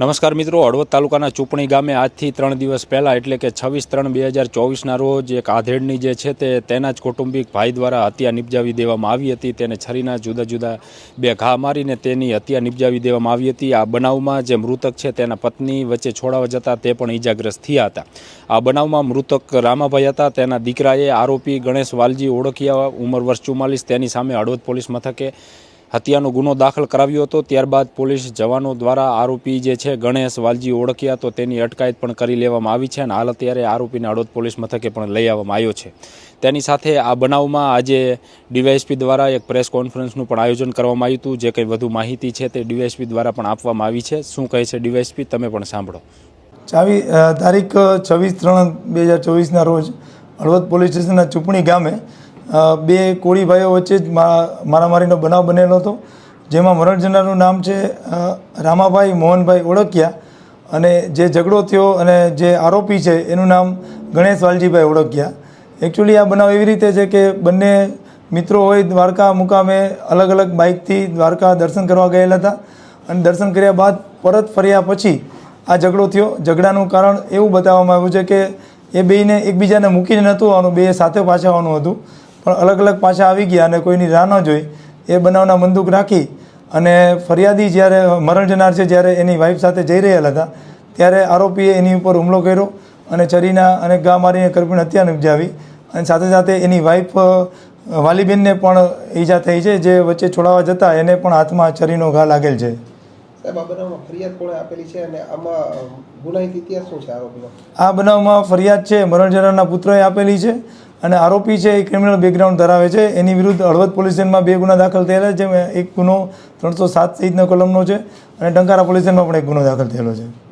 નમસ્કાર મિત્રો, હળવદ તાલુકાના ચૂંટણી ગામે આજથી ત્રણ દિવસ પહેલાં એટલે કે છવ્વીસ ત્રણ બે હજાર ચોવીસના રોજ એક આધેડની જે છે તે તેના જ કૌટુંબિક ભાઈ દ્વારા હત્યા નિપજાવી દેવામાં આવી હતી. તેને છરીના જુદા જુદા બે ઘા મારીને તેની હત્યા નિપજાવી દેવામાં આવી હતી. આ બનાવમાં જે મૃતક છે તેના પત્ની વચ્ચે છોડાવા જતા તે પણ ઇજાગ્રસ્ત થયા હતા. આ બનાવમાં મૃતક રામાભાઈ હતા. તેના દીકરાએ આરોપી ગણેશ વાલજી ઓળખિયા, ઉંમર વર્ષ ચુમ્માલીસ, તેની સામે હળવદ પોલીસ મથકે હત્યાનો ગુનો દાખલ કરાવ્યો હતો. ત્યારબાદ પોલીસ જવાનો દ્વારા આરોપી જે છે, ગણેશ વાલજી ઓળખ્યા તો તેની અટકાયત પણ કરી લેવામાં આવી છે અને હાલ અત્યારે આરોપીને હળવદ પોલીસ મથકે પણ લઈ આવવામાં આવ્યો છે. તેની સાથે આ બનાવમાં આજે ડીવાયએસપી દ્વારા એક પ્રેસ કોન્ફરન્સનું પણ આયોજન કરવામાં આવ્યું હતું. જે કંઈ વધુ માહિતી છે તે ડીવાયએસપી દ્વારા પણ આપવામાં આવી છે. શું કહે છે ડીવાયએસપી? તમે પણ સાંભળો. ચાવી તારીખ છવ્વીસ ત્રણ બે હજાર ચોવીસના રોજ હળવદ પોલીસ સ્ટેશનના ચૂંટણી ગામે બે કોળી ભાઈઓ વચ્ચે જ મારામારીનો બનાવ બનેલો હતો, જેમાં મરણ જનારનું નામ છે રામાભાઈ મોહનભાઈ ઓળખિયા અને જે ઝઘડો થયો અને જે આરોપી છે, એનું નામ ગણેશ વાલજીભાઈ ઓળખ્યા. એકચ્યુઅલી આ બનાવ એવી રીતે છે કે બંને મિત્રો હોય દ્વારકા મુકામે અલગ અલગ બાઇકથી દ્વારકા દર્શન કરવા ગયેલા હતા અને દર્શન કર્યા બાદ પરત ફર્યા પછી આ ઝઘડો થયો. ઝઘડાનું કારણ એવું બતાવવામાં આવ્યું છે કે એ બેયને એકબીજાને મૂકીને નહોતું આવવાનું બે સાથે પાછા આવવાનું હતું. પણ અલગ અલગ પાછા આવી ગયા અને કોઈની રાહ ન જોઈ એ બનાવના બંદૂક રાખી અને ફરિયાદી જ્યારે મરણ જનાર છે જ્યારે એની વાઈફ સાથે જઈ રહેલા હતા ત્યારે આરોપીએ એની ઉપર હુમલો કર્યો અને છરીના અને ગા મારીને કરપીણ હત્યા નિપજાવી અને સાથે સાથે એની વાઈફ વાલીબેનને પણ ઈજા થઈ છે જે વચ્ચે છોડાવવા જતા એને પણ હાથમાં છરીનો ઘા લાગેલ છે. બનાવમાં ફરિયાદ આ બનાવમાં ફરિયાદ છે મરણ જનારના પુત્રએ આપેલી છે અને આરોપી છે, એ ક્રિમિનલ બેકગ્રાઉન્ડ ધરાવે છે. એની વિરુદ્ધ હળવદ પોલીસ સ્ટેશનમાં બે ગુના દાખલ થયેલા છે. એક ગુનો ત્રણસો સાત સહિતનો કલમનો છે અને ટંકારા પોલીસ સ્ટેશનમાં પણ એક ગુનો દાખલ થયેલો છે.